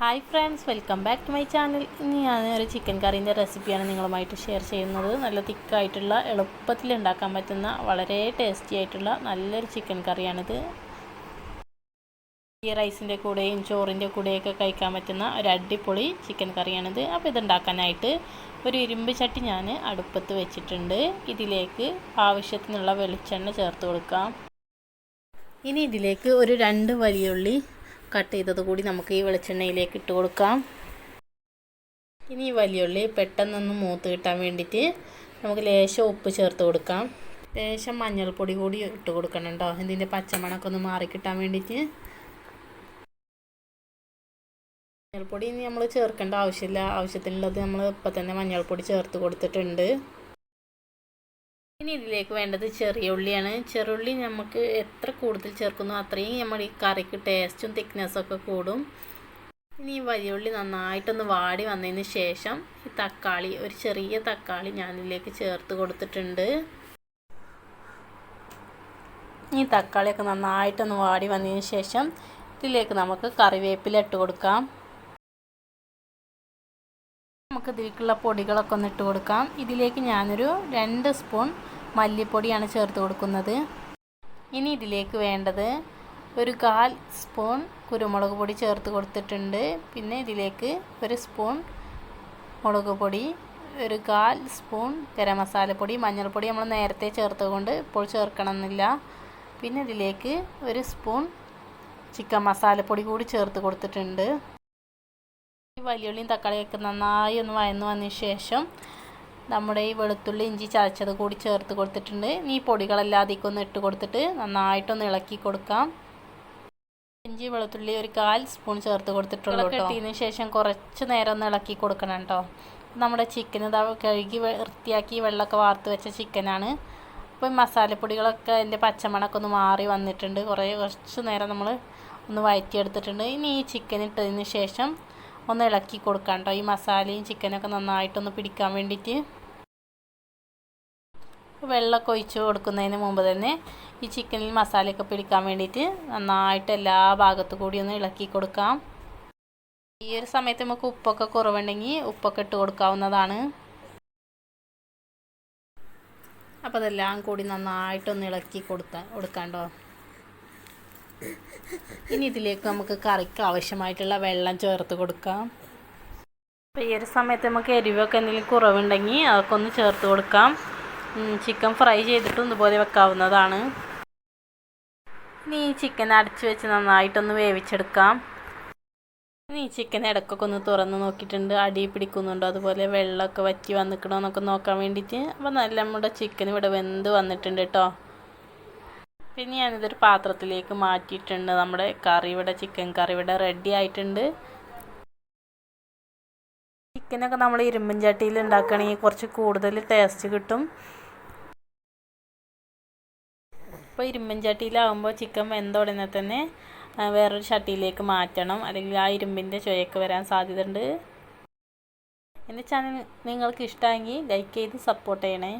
Hi friends welcome back to my channel ഇന്ന് ഞാൻ ഒരു ചിക്കൻ കറീന്റെ റെസിപ്പിയാണ് നിങ്ങളുമായിട്ട് ഷെയർ ചെയ്യുന്നത്. നല്ല തിക്കായിട്ടുള്ള എളുപ്പത്തിൽ ഉണ്ടാക്കാൻ പറ്റുന്ന വളരെ ടേസ്റ്റി ആയിട്ടുള്ള നല്ലൊരു ചിക്കൻ കറിയാണിത് ഈ റൈസിന്റെ കൂടെയും ചോറിന്റെ കൂടെയൊക്കെ കഴിക്കാൻ പറ്റുന്ന ഒരു അടിപൊളി ചിക്കൻ കറിയാണിത് അപ്പോൾ ഇതുണ്ടാക്കാനായിട്ട് ഒരു ഇരുമ്പ് ചട്ടി ഞാൻ അടുപ്പത്ത് വെച്ചിട്ടുണ്ട്. ഇതിലേക്ക് ആവശ്യത്തിനുള്ള വെളിച്ചെണ്ണ ചേർത്ത് കൊടുക്കാം. ഇനി ഇതിലേക്ക് ഒരു രണ്ട് വലിയുള്ളി കട്ട് ചെയ്തത് കൂടി നമുക്ക് ഈ വെളിച്ചെണ്ണയിലേക്ക് ഇട്ട് കൊടുക്കാം. ഇനി ഈ വലിയുള്ളി പെട്ടെന്നൊന്ന് മൂത്ത് കിട്ടാൻ വേണ്ടിയിട്ട് നമുക്ക് ലേശം ഉപ്പ് ചേർത്ത് കൊടുക്കാം. ലേശം മഞ്ഞൾപ്പൊടി കൂടി ഇട്ട് കൊടുക്കണം കേട്ടോ. ഇതിന്റെ പച്ചമണമൊക്കെ ഒന്ന് മാറിക്കിട്ടാൻ വേണ്ടിയിട്ട്. മഞ്ഞൾപ്പൊടി ഇനി നമ്മൾ ചേർക്കേണ്ട ആവശ്യമില്ല. ആവശ്യത്തിനുള്ളത് നമ്മൾ ഇപ്പം തന്നെ മഞ്ഞൾപ്പൊടി ചേർത്ത് കൊടുത്തിട്ടുണ്ട്. ഇനി ഇതിലേക്ക് വേണ്ടത് ചെറിയ ഉള്ളിയാണ്. ചെറുള്ളി നമുക്ക് എത്ര കൂടുതൽ ചേർക്കുന്നു അത്രയും നമ്മൾ ഈ കറിക്ക് ടേസ്റ്റും തിക്നെസ്സും ഒക്കെ കൂടും. ഇനി ഈ വലിയ ഉള്ളി നന്നായിട്ടൊന്ന് വാടി വന്നതിന് ശേഷം ഈ തക്കാളി ഒരു ചെറിയ തക്കാളി ഞാനിതിലേക്ക് ചേർത്ത് കൊടുത്തിട്ടുണ്ട്. ഈ തക്കാളിയൊക്കെ നന്നായിട്ടൊന്ന് വാടി വന്നതിന് ശേഷം ഇതിലേക്ക് നമുക്ക് കറിവേപ്പില ഇട്ട് കൊടുക്കാം. നമുക്ക് ഇതിലേക്കുള്ള പൊടികളൊക്കെ ഒന്ന് ഇട്ട് കൊടുക്കാം. ഇതിലേക്ക് ഞാനൊരു രണ്ട് സ്പൂൺ മല്ലിപ്പൊടിയാണ് ചേർത്ത് കൊടുക്കുന്നത്. ഇനി ഇതിലേക്ക് വേണ്ടത് ഒരു കാൽ സ്പൂൺ കുരുമുളക് പൊടി ചേർത്ത് കൊടുത്തിട്ടുണ്ട്. പിന്നെ ഇതിലേക്ക് ഒരു സ്പൂൺ മുളക് പൊടി ഒരു കാൽ സ്പൂൺ ഗരം മസാലപ്പൊടി മഞ്ഞൾപ്പൊടി നമ്മൾ നേരത്തെ ചേർത്തുകൊണ്ട് ഇപ്പോൾ ചേർക്കണമെന്നില്ല. പിന്നെ ഇതിലേക്ക് ഒരു സ്പൂൺ ചിക്കൻ മസാലപ്പൊടി കൂടി ചേർത്ത് കൊടുത്തിട്ടുണ്ട്. ഈ വലിയുള്ളിയും തക്കാളിയൊക്കെ നന്നായി ഒന്ന് വയന്ന് വന്നതിന് ശേഷം നമ്മുടെ ഈ വെളുത്തുള്ളി ഇഞ്ചി ചതച്ചത് കൂടി ചേർത്ത് കൊടുത്തിട്ടുണ്ട്. ഇനി ഈ പൊടികളെല്ലാം ഒന്ന് ഇട്ട് കൊടുത്തിട്ട് നന്നായിട്ടൊന്ന് ഇളക്കി കൊടുക്കാം. ഇഞ്ചി വെളുത്തുള്ളി ഒരു കാൽ സ്പൂൺ ചേർത്ത് കൊടുത്തിട്ടുള്ളൂ കെട്ടിയതിന് ശേഷം കുറച്ച് നേരം ഒന്ന് ഇളക്കി കൊടുക്കണം കേട്ടോ. നമ്മുടെ ചിക്കൻ ഇതാ കഴുകി വൃത്തിയാക്കി വെള്ളമൊക്കെ വാർത്ത് വെച്ച ചിക്കനാണ് അപ്പോൾ മസാലപ്പൊടികളൊക്കെ അതിന്റെ പച്ചമണമൊക്കെ ഒന്ന് മാറി വന്നിട്ടുണ്ട്. കുറേ കുറച്ച് നേരം നമ്മൾ ഒന്ന് വഴറ്റിയെടുത്തിട്ടുണ്ട് ഇനി ഈ ചിക്കൻ ഇട്ടതിന് ശേഷം ഒന്ന് ഇളക്കി കൊടുക്കാം കേട്ടോ. ഈ മസാലയും ചിക്കനൊക്കെ നന്നായിട്ടൊന്ന് പിടിക്കാൻ വേണ്ടിയിട്ട്. വെള്ളമൊക്കെ ഒഴിച്ച് കൊടുക്കുന്നതിന് മുമ്പ് തന്നെ ഈ ചിക്കനിൽ മസാലയൊക്കെ പിടിക്കാൻ വേണ്ടിയിട്ട് നന്നായിട്ട് എല്ലാ ഭാഗത്തു കൂടി ഒന്ന് ഇളക്കി കൊടുക്കാം. ഈ ഒരു സമയത്ത് നമുക്ക് ഉപ്പൊക്കെ കുറവുണ്ടെങ്കിൽ ഉപ്പൊക്കെ ഇട്ട് കൊടുക്കാവുന്നതാണ്. അപ്പോൾ അതെല്ലാം കൂടി നന്നായിട്ടൊന്ന് ഇളക്കി കൊടുക്കാം കൊടുക്കാണ്ടോ ഇനി ഇതിലേക്ക് നമുക്ക് കറിക്ക് ആവശ്യമായിട്ടുള്ള വെള്ളം ചേർത്ത് കൊടുക്കാം. അപ്പോൾ ഈ ഒരു സമയത്ത് നമുക്ക് എരിവൊക്കെ എന്തെങ്കിലും കുറവുണ്ടെങ്കിൽ അതൊക്കെ ഒന്ന് ചേർത്ത് കൊടുക്കാം. ചിക്കൻ ഫ്രൈ ചെയ്തിട്ടും ഇതുപോലെ വെക്കാവുന്നതാണ്. ഇനി ഈ ചിക്കൻ അടച്ചു വെച്ച് നന്നായിട്ടൊന്ന് വേവിച്ചെടുക്കാം. ഇനി ഈ ചിക്കൻ ഇടയ്ക്കൊക്കെ ഒന്ന് തുറന്ന് നോക്കിയിട്ടുണ്ട്. അടി പിടിക്കുന്നുണ്ടോ. അതുപോലെ വെള്ളമൊക്കെ വറ്റി വന്നിക്കണോ എന്നൊക്കെ നോക്കാൻ വേണ്ടിയിട്ട്. അപ്പോൾ നല്ല നമ്മുടെ ചിക്കൻ ഇവിടെ വെന്ത് വന്നിട്ടുണ്ട് കേട്ടോ. പിന്നെ ഞാനിതൊരു പാത്രത്തിലേക്ക് മാറ്റിയിട്ടുണ്ട്. നമ്മുടെ കറി ചിക്കൻ കറി ഇവിടെ റെഡി ആയിട്ടുണ്ട് ചിക്കനൊക്കെ നമ്മൾ ഇരുമ്പൻ ചട്ടിയിൽ ഉണ്ടാക്കുകയാണെങ്കിൽ കുറച്ച് കൂടുതൽ ടേസ്റ്റ് കിട്ടും. ഇപ്പോൾ ഇരുമ്പൻ ചട്ടിയിലാവുമ്പോൾ ചിക്കൻ വെന്ത ഉടനെ തന്നെ വേറൊരു ചട്ടിയിലേക്ക് മാറ്റണം. അല്ലെങ്കിൽ ആ ഇരുമ്പിന്റെ ചുവയൊക്കെ വരാൻ സാധ്യതയുണ്ട്. എന്റെ ചാനൽ നിങ്ങൾക്ക് ഇഷ്ടമെങ്കിൽ ലൈക്ക് ചെയ്ത് സപ്പോർട്ട് ചെയ്യണേ.